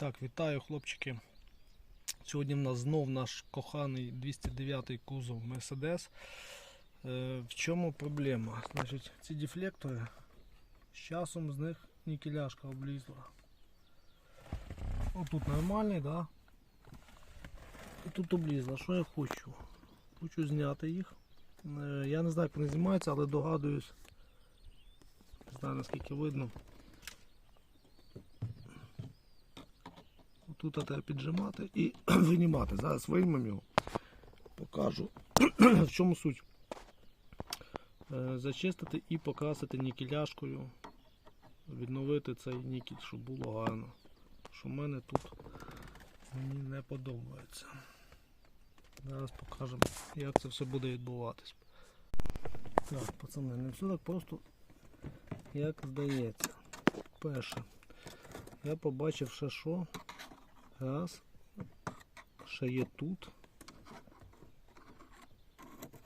Так, вітаю, хлопчики. Сьогодні в нас знов наш коханий 209 кузов Mercedes. Е, в чому проблема? Значить, ці дефлектори з часом з них нікеляшка облізла. Отут нормальний, да? І тут облізла. Що я хочу? Хочу зняти їх. Е, я не знаю, як вони знімаються, але догадуюсь. Не знаю наскільки видно. Тут треба піджимати і винімати. Зараз виймемо його. Покажу. В чому суть. Е, Зачистити і покрасити нікеляшкою. Відновити цей нікель, щоб було гарно. Що в мене тут мені не подобається. Зараз покажемо, як це все буде відбуватись. Так, пацани, не все так просто, як здається. Перше. Я побачив ще що. Раз. Ще є тут.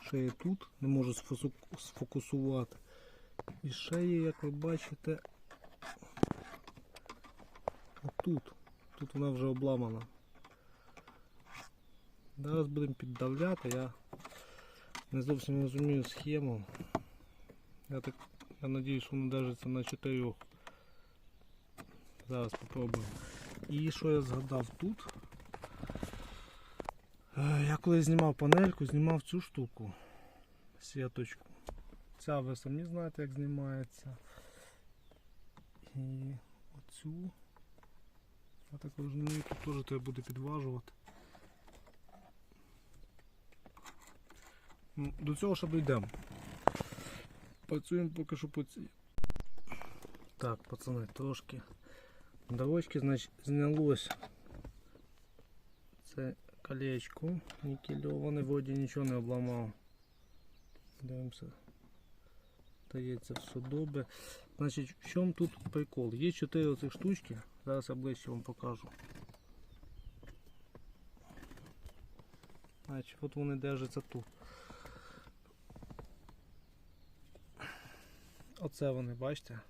Ще є тут. Не можу сфокусувати. І ще є, як ви бачите, отут. Тут вона вже обламана. Зараз будемо піддавляти. Я не зовсім розумію схему. Я так я надіюсь, воно держиться на чотирьох. Зараз попробуємо. І що я згадав тут? Е, Я коли знімав панельку, знімав цю штуку. Сіточку. Ця ви самі знаєте, як знімається. І оцю. Я так розумію, тут теж треба буде підважувати. До цього ще дійдемо. Працюємо поки що по цій. Так, пацани, трошки Дорожки, значить, знялось це колечко нікельоване, вроді нічого не обламав. Дивимося. Здається, все добре. Значить, в чому тут прикол? Є 4 оцих штучки, зараз я ближче вам покажу. Значить, от вони держаться тут. Оце вони, бачите?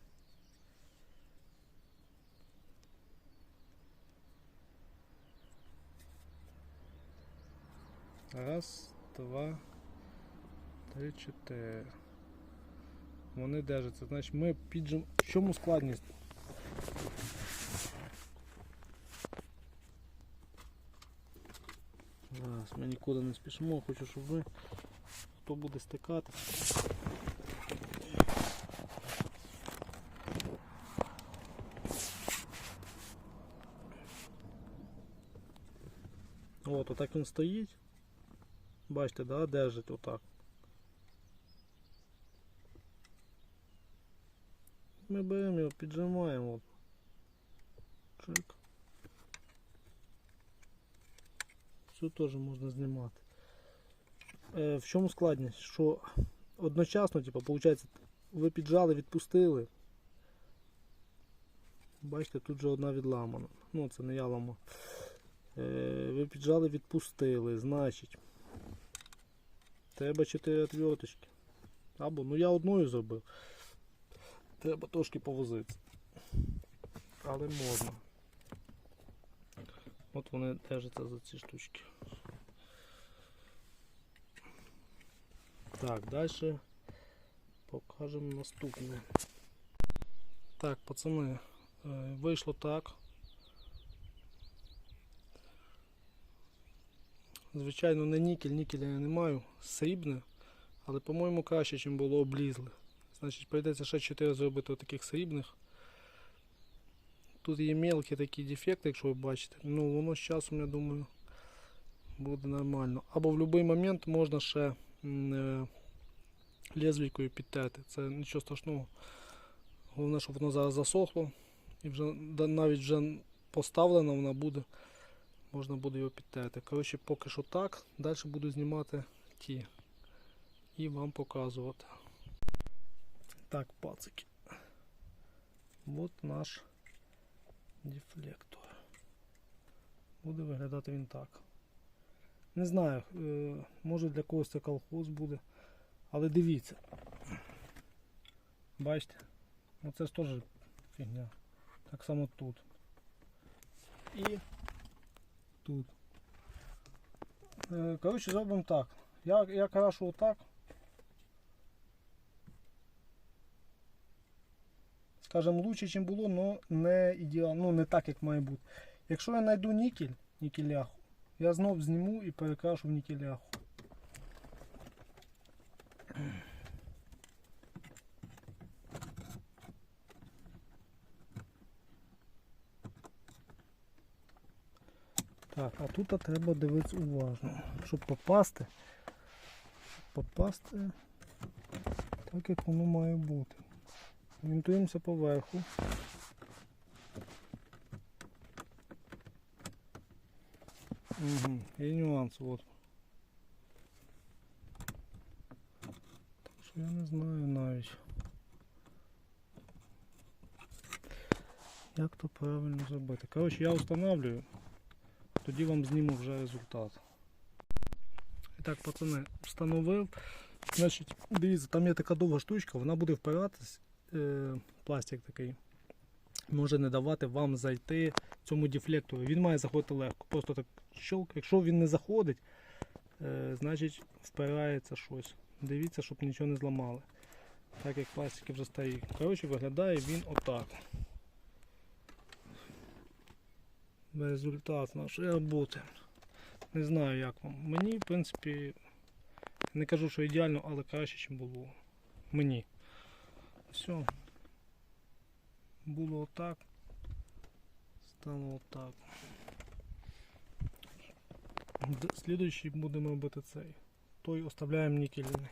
Раз, два, три, чотири. Вони держаться. Значить ми піджим. В чому складність? Зараз ми нікуди не спішимо, хочу, щоб ви хто буде стикати. От, отак він стоїть. Бачите, да, держить отак. Ми беремо його, піджимаємо. Чик. Цю теж можна знімати. Е, в чому складність? Що одночасно, типу, виходить, ви піджали, відпустили. Бачите, тут же одна відламана. Ну, це не я ламав. Е, ви піджали, відпустили, значить. Треба 4 отверточки. Або, ну я одною зробив. Треба трошки повозитися. Але можна. От вони держаться за ці штучки. Так, далі покажемо наступне. Так, пацани, е, вийшло так. Звичайно, не нікель, нікеля я не маю, срібне, але по-моєму краще, ніж було облізле. Значить, прийдеться ще 4 зробити таких срібних. Тут є мелкі такі дефекти, якщо ви бачите. Ну, воно з часом, я думаю, буде нормально. Або в будь-який момент можна ще е, лезвійкою підтерти. Це нічого страшного. Головне, щоб воно зараз засохло. І вже навіть вже поставлена вона буде можна буде його підтерти. Коротше, поки що так. Далі буду знімати ті і вам показувати. Так, пацики. От наш дефлектор. Буде виглядати він так. Не знаю, е, може для когось це колхоз буде. Але дивіться. Бачите? Оце ж теж фігня. Так само тут. і тут. Е, Коротше, зробимо так. Я, я крашу отак. Скажем, лучше, ніж було, але не ідеально, ну не так, як має бути. Якщо я знайду нікель, нікеляху, я знов зніму і перекрашу в нікеляху. Так, а тут треба дивитися уважно, щоб попасти. Попасти так, як воно має бути. Орієнтуємося поверху. Угу, є нюанс, от. Так що я не знаю навіть. Як то правильно зробити. Коротше, я встановлюю, тоді вам зніму вже результат. І так, пацани, встановив. Значить, дивіться, там є така довга штучка, вона буде впиратись, е, пластик такий. Може не давати вам зайти цьому дефлектору. Він має заходити легко. Просто так щелк. Якщо він не заходить, е, значить впирається щось. Дивіться, щоб нічого не зламали. Так як пластики вже старі. Коротше, виглядає він отак. Результат нашої роботи. Не знаю як вам. Мені, в принципі, не кажу, що ідеально, але краще, ніж було. Мені. Все. Було отак. Стало отак. Слідуючий будемо робити цей. Той оставляємо нікельний.